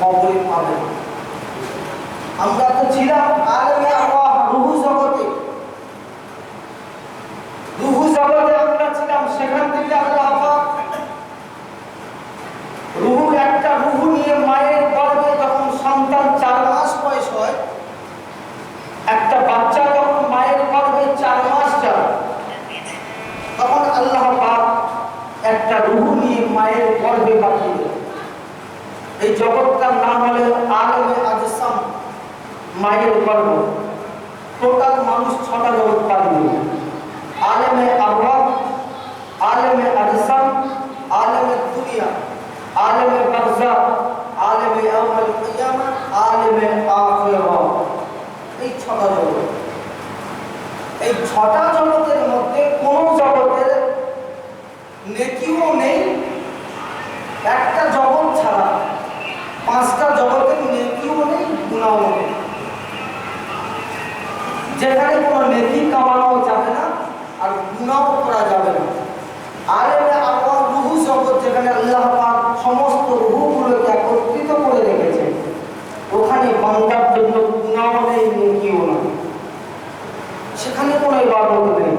কবরে পাবে। আমরা তো ছিলাম আলমে আওয়া মায়ের গর্ব। টোটাল মানুষ ছটা জগৎ পালন আলেমে আবহাব আলেমে আদসাম আলেমে দুনিয়া, আলেমে বারজা আলেমে আমল কিয়ামা, আলেমে আখিরা এই ছটা জগৎ। এই ছটা জগতের মধ্যে কোন জগতের নেকিও নেই। একটা জগৎ ছাড়া পাঁচটা জগতের নেকিও নেই, গুণাও নেই। যেখানে কোনো নেকি কামানো যাবে না আর গুণাও করা যাবে না। আর আল্লাহ রুহু জগৎ যেখানে আল্লাহ পাক সমস্ত রুহুগুলোকে একত্রিত করে রেখেছে, ওখানে বান্দার জন্য গুণাও নেই, নেকিও না। সেখানে কোনো ইবাদত নেই।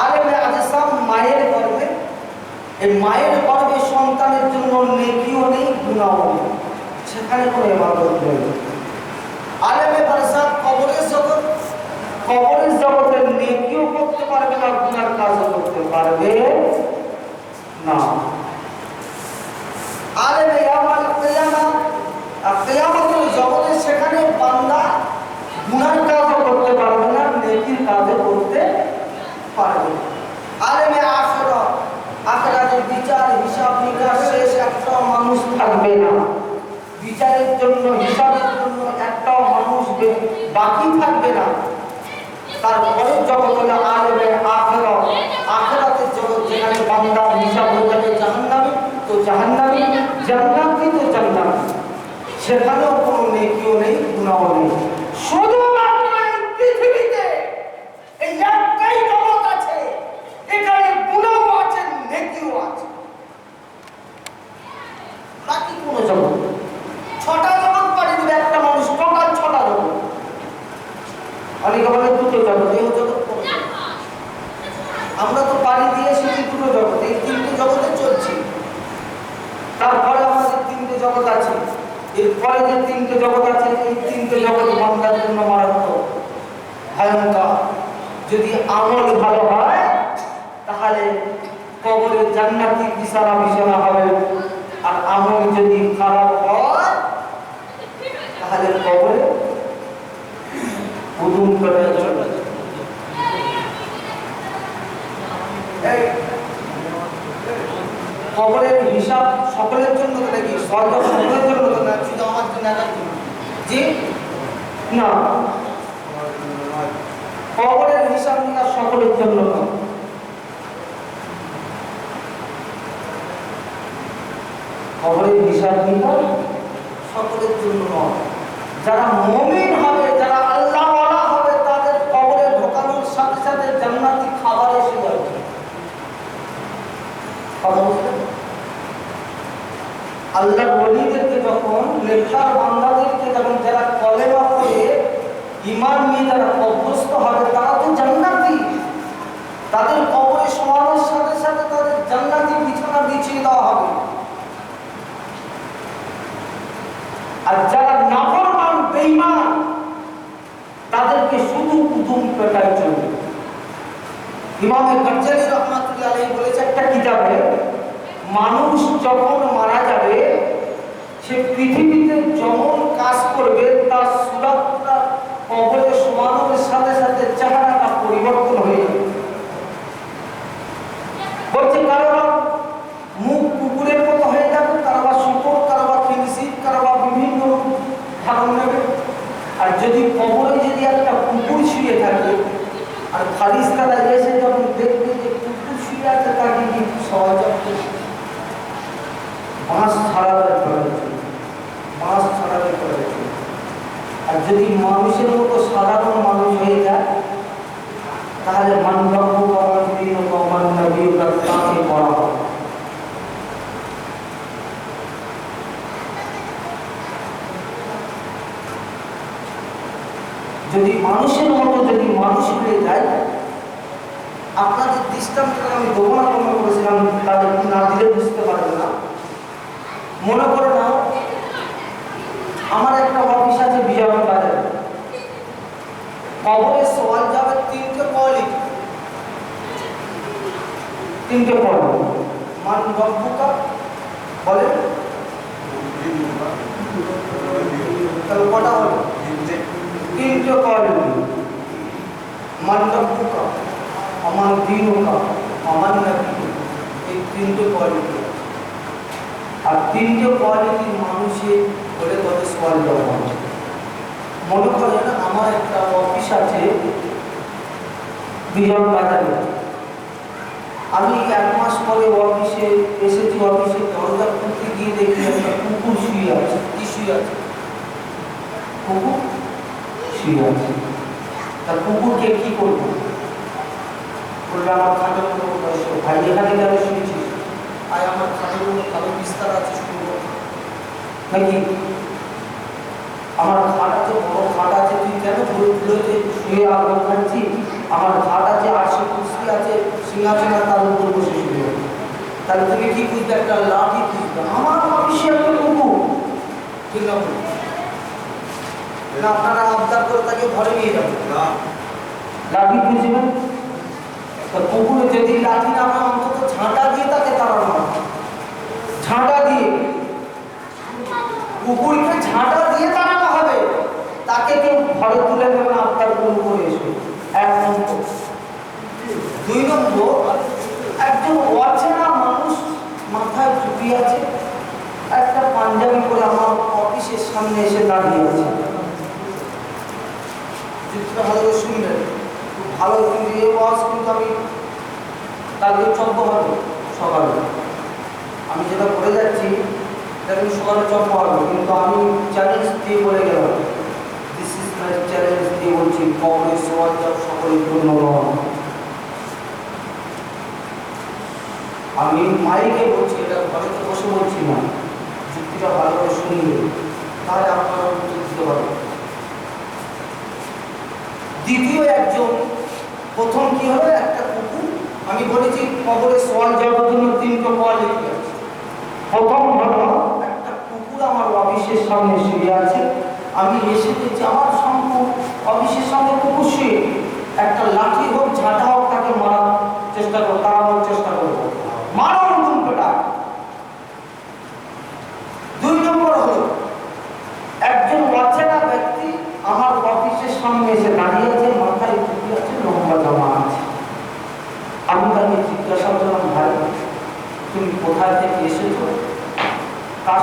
আর আজসাম মায়ের গর্বে এই মায়ের গর্ভে সন্তানের জন্য নেকিও নেই, গুণাও নেই। সেখানে কোনো ইবাদত নেই। আলেমে বারসাত কবরের জগৎ কবরের জগতের নেকিও করতে পারবে না, গুনার কাজও করতে পারবে না। আলেমে ইয়ামাল কিয়ামা, আর কিয়ামতের জগতে সেখানে বান্দা গুনার কাজও করতে পারবে না, নেকির কাজও করতে পারবে আলেমে আখেরা আখেরাতের বিচার, হিসাব নিকাশ, শেষ একটা মানুষ থাকবে না। বিচারের জন্য, হিসাবের জন্য একটাও মানুষ বাকি থাকবে না। যেখানে হিসাব তো সেখানেও কোনো নেই কেউ নেই গুণাও নেই। শুধুমাত্র এই পৃথিবীতে এই একটাই জগৎ আছে এখানে গুণাও আছে নেকিও আছে বাকি কোনো জগৎ নেই। ছটা জগৎ পাড়ি দেবে একটা মানুষ টোটাল ছটা জগৎ অনেকে বলে দুটো জগৎ এই জগৎ কোনো জগৎ। আমরা তো পাড়ি দিয়ে এসেছি দুটো জগৎ এই তিনটে জগতে চলছি তারপরে আমাদের তিনটে জগৎ আছে এরপরে যে তিনটে জগৎ আছে, এই তিনটে জগৎ বান্দার জন্য মারাত্মক, ভয়ঙ্কর। যদি আমল ভালো হয়, তাহলে কবরে জান্নাতি বিছানা বিছানা হবে। আর আমল যদি খারাপ হয়, তাহলে কবরে উদুম করে চলে এই কবরের হিসাব সকলের জন্য তো নাকি, সরকার সকলের জন্য তো না, শুধু আমার জন্য একার জন্য জি? না। কবরের হিসাব নিকাশ সকলের জন্য নয় কবরের হিসাব নিকাশ সকলের জন্য নয় যারা মমিন হবে, যারা আল্লাহ হবে, তাদের কবরে ঢোকানোর সাথে সাথে জান্নাতি খাবার এসে যাবে? আল্লাহ বলিদেরকে যখন, লেখার বান্দাদেরকে যখন যারা কলেমা করে ইমান নিয়ে যারা অভ্যস্ত হবে, তারা তো জান্নাতি। তাদের কবরে শোয়ানোর সাথে সাথে তাদের জান্নাতি বিছানা বিছিয়ে দেওয়া হবে। আর যারা নাফরমান, বেঈমান, তাদেরকে শুধু কুতুম পেটায় চলবে। ইমামে গজ্জালি রহমাতুল্লাহ বলেছে একটা কিতাবে মানুষ যখন মারা যাবে, সে পৃথিবীতে যখন কাজ করবে, তার সুরাতটা কবরে শোয়ানোর সাথে সাথে চেহারাটা পরিবর্তন হয়ে যাবে। বলছে, কারও মুখ কুকুরের মতো হয়ে যাবে, কারও বা শুকর কারও বা ফিনিসিং কারও বা বিভিন্ন ধারণ নেবে আর যদি কবরে যদি একটা কুকুর শুয়ে থাকে, আর ফারিস্তারা এসে যখন দেখবে যে কুকুর শুয়ে আছে, তাকে কিন্তু সহজ বাঁশ ছাড়াবে করেছে বাঁশ ছাড়াবে করেছে আর যদি মানুষের মতো সাধারণ মানুষ হয়ে যায়, তাহলে তাকে করা যদি মানুষের মতো যদি মানুষ হয়ে যায়, আপনাদের দৃষ্টান্তটা আমি দোকানা কর্ম করেছিলাম, তাদের না দিলে বুঝতে পারবে না মনে করে নাও আমার একটা অফিস আছে বিজয়ন বাজারে কবরে সওয়াল যাবে, তিনটে কোয়ালিটি তিনটে পর্ব মান রব্বুকা বলেন। তাহলে কটা হলো? তিনটে কোয়ালিটি মান রব্বুকা আমার দিনকা আমার নবী এই তিনটে কোয়ালিটি আর তিনটে কোয়ালিটির মানুষের বলে তবে সওয়াল যাওয়া মনে করেন আমার একটা অফিস আছে বিজন বাজারে। আমি এক মাস পরে অফিসে এসেছি অফিসে দরজা খুলতে গিয়ে দেখি একটা কুকুর শুয়ে আছে। কি শুয়ে আছে? কুকুর শুয়ে আছে। তা কুকুরকে কি করব? বলবে আমার খাটের ভাই, এখানে কেন শুয়েছিস আর আমার খাটের কালো বিস্তার আছে শুনব নাকি? আমার খাট আছে বড় খাট আছে তুই কেন ধরে ধুলোতে শুয়ে আলো খাচ্ছি? আমার খাট আছে আশি কুর্সি আছে সিংহাসন আর তার উপর বসে শুয়ে। তাহলে তুমি কি বুঝবে একটা লাঠি খুঁজবে আমার অফিসে একটা কুকুর। ঠিক? না আপনারা আবদার করে তাকে ঘরে নিয়ে যাবেন। লাঠি খুঁজবেন তা কুকুরে যদি লাঠি না পায় অন্তত ঝাঁটা দিয়ে তাকে তাড়ানো। ঝাঁটা দিয়ে। কুকুরকে ঝাঁটা দিয়ে তাড়ানো হবে। তাকে কেউ ঘরে তুলে দেবে না আপনার কোন করে এসে এক নম্বর। দুই নম্বর, একজন অচেনা মানুষ মাথায় টুপি আছে, একটা পাঞ্জাবি করে আমার অফিসের সামনে এসে দাঁড়িয়ে আছে। ভালো করে শুনবেন। ভালো কিন্তু এই ওয়াজ কিন্তু আমি কালকে চব্য হবে সকালে আমি যেটা করে যাচ্ছি, এটা কিন্তু সকালে চব্য হবে কিন্তু আমি চ্যালেঞ্জ দিয়ে বলে গেলাম। দিস ইজ মাই চ্যালেঞ্জ দিয়ে বলছি সবাই যাও সকলের জন্য নয়। আমি মাইকে বলছি, এটা ঘরে তো বসে বলছি না, যুক্তিটা ভালো করে শুনলে তাহলে আপনারা উত্তর দিতে পারবেন। দ্বিতীয় একজন কি হবে? একটা কুকুর আমি বলেছি কবরে সোয়াল যাওয়ার জন্য তিনটে পয়া লিখে আছে প্রথম হলো একটা কুকুর আমার অফিসের সামনে শুয়ে আছে। আমি এসে দেখছি আমার সঙ্গে অফিসের সামনে কুকুর শুয়ে। একটা লাঠি হোক ঝাঁটা হোক তাকে মারার চেষ্টা করব তাড়ানোর চেষ্টা করব মারার গুণটা দুই নম্বর হলো একজন অচেনা ব্যক্তি আমার অফিসের সামনে এসে দাঁড়িয়ে আছে মাথায় টুপি আছে লম্বা জামা আছে আমি তাকে জিজ্ঞাসা করলাম ভাই তুমি কোথায় থেকে এসেছ কার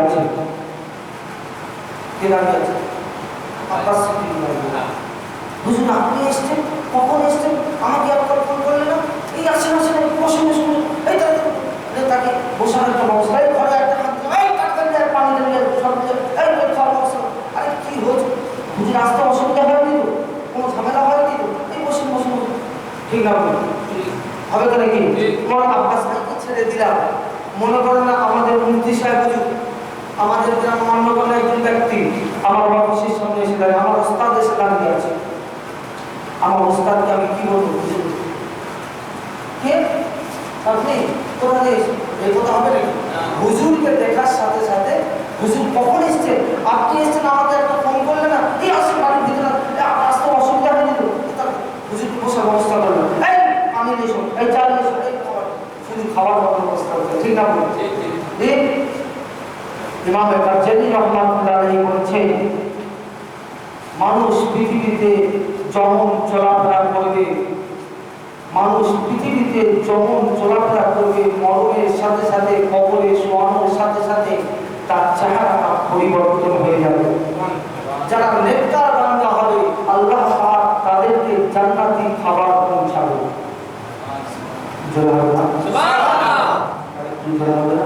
আছে আছে আব্বাস বুঝুন আপনি এসছেন? কখন এসছেন? আমাকে একবার ফোন করলেন না? এই আসেন আসেন বসুন বসুন এই এই তাকে বসানোর একটা ব্যবস্থা এই ঘরে একটা হাত এই টাকা পানি দেন সব এই এই আরে কি হয়েছে? বুঝি রাস্তা অসুবিধা হয়নি তো? কোনো ঝামেলা হয়নি তো? এই বসুন বসুন। ঠিক না হবে তো নাকি? তোমার আব্বাস ভাইকে ছেড়ে দিলাম। মনে করেন না আমাদের মন্ত্রী সাহেব আমাদের মান্যগণ্য একজন ব্যক্তি। আমার অফিসের সামনে এসে দাঁড়িয়ে আমার ওস্তাদ এসে দাঁড়িয়ে আছে আমার ওস্তাদকে আমি কি বলব বুঝুন কে আপনি কোথা থেকে এসেছেন? এই কথা হবে নাকি হুজুরকে দেখার সাথে সাথে হুজুর কখন এসছেন আপনি এসছেন আমাকে একটা ফোন করলেন না এই আসেন বাড়ির ভিতরে এই আসতে অসুবিধা হয়নি তো তা হুজুর বসার ব্যবস্থা করলেন এই পানি এসো এই চাল এসো এই খাবার শুধু খাবার খাওয়ার ব্যবস্থা হচ্ছে ঠিক না বলুন ঠিক ইমাম গাজ্জালি রহমাতুল্লাহ বলছেন, মানুষ পৃথিবীতে যেমন চলাফেরা করবে, মানুষ পৃথিবীতে যেমন চলাফেরা করবে, মরণের সাথে সাথে, কবরে শোয়ানোর সাথে সাথে তার চেহারাটা পরিবর্তন হয়ে যাবে। যারা নেককার বান্দা হবে, আল্লাহ তাদেরকে জান্নাতি খাবার পৌঁছাবে জোরে হবে না? আরেকটু জোরে হবে না?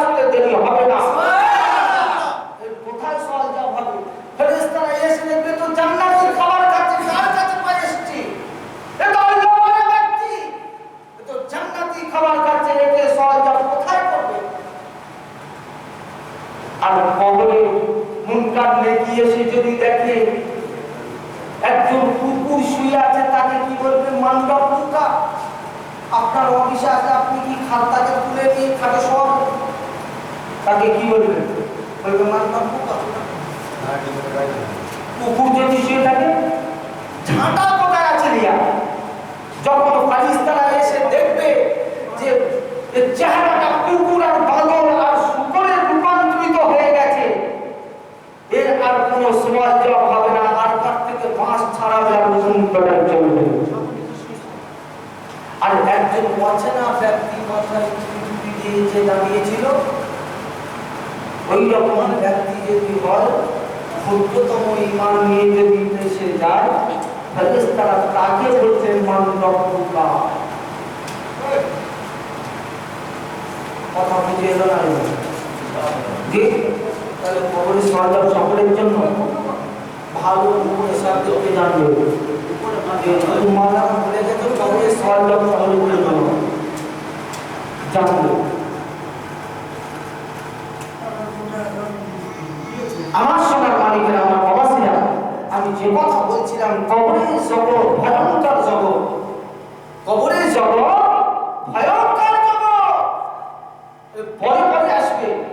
খাবার খাচ্ছে রেখে সওয়াল জবাব কোথায় করবে আর কবরে মুনকার নেকি এসে যদি দেখে একজন কুকুর শুয়ে আছে তাকে কি বলবে মান্ডব কুকা আপনার অফিসে আছে আপনি কি খাতাকে তুলে নিয়ে খাটে সব তাকে কি বলবেন বলবে মান্ডব কুকা কুকুর যদি শুয়ে থাকে, ঝাঁটা কোথায় আছে রিয়া? যখন ফারিস্তারা এসে দেখবে যে চেহারাটা কুকুর আর বাদল আর শুকরের রূপান্তরিত হয়ে গেছে, এর আর কোনো সওয়াল জবাব হবে না। আর কার থেকে বাঁশ ছাড়াবে আর রসুন পেটার চলবে আর একজন অচেনা ব্যক্তি মাথায় দিয়ে যে দাঁড়িয়েছিল। ওই রকম ব্যক্তি যদি হয় ক্ষুদ্রতম ইমান নিয়ে যদি দেশে যায়, তাহলে তারা তাকে বলছে মান রব্বুকা কথা বুঝে এলো না তাহলে কবরের সরকার সকলের জন্য ভালো উপরে সাবদেরকে জানবে। জানবে। আমার সোনার মালিকের আমার বাবাসীরা আমি যে কথা বলছিলাম, কবরের জগৎ, ভয়ঙ্কর জগৎ। কবরের জগৎ, ভয়ঙ্কর জগৎ। পরে পরে আসবে।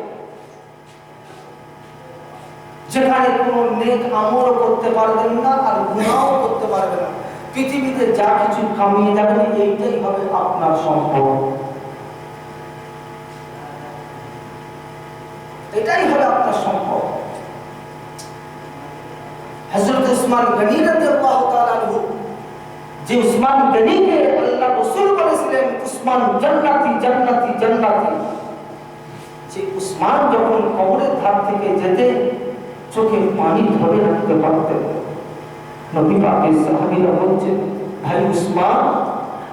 যেখানে কোনো নেক আমলও করতে পারবেন না আর গুণাও করতে পারবেন না। পৃথিবীতে যা কিছু কামিয়ে যাবেন, এইটাই হবে আপনার সম্পদ। এটাই হবে আপনার সম্পদ। হযরত উসমান গনি যে উসমান গনিকে আল্লাহ রাসূল বলেছিলেন, উসমান জান্নাতি জান্নাতি জান্নাতি। যে উসমান যখন কবরের ধার থেকে যেতে চোখে পানি ধরে রাখতে পারতেন, নবী পাকের সাহাবীরা বলছেন, ভাই উসমান,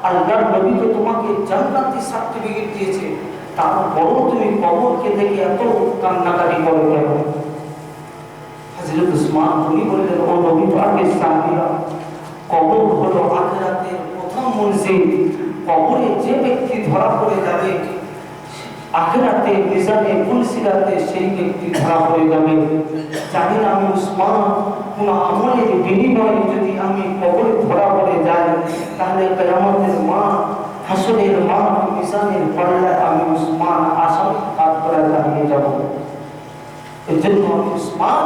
আল্লাহর নবী তো তোমাকে জান্নাতি সার্টিফিকেট দিয়েছে তারপরও তুমি কবরকে দেখে এত কান্নাকাটি করো কেন? হযরত উসমান উনি বললেন ও নবী পাকের সাহাবীরা কবর হলো আখিরাতের প্রথম মঞ্জিল কবরে যে ব্যক্তি ধরা পড়ে যাবে, আখিরাতে মিজানে ফুলসিরাতে সেই ব্যক্তি ধরা পড়ে যাবে। জানি না আমি উসমান কোন আমলের বিনিময়ে যদি আমি কবরে ধরা পড়ে যাই, তাহলে কেয়ামতের মা হাসনের মা মিজানের পাল্লায় আমি উসমান আসামি হাত করে দাঁড়িয়ে যাব। এর জন্য আমি উসমান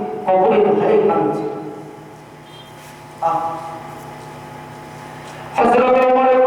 কবরের ভয়ে কাঁদছে উমর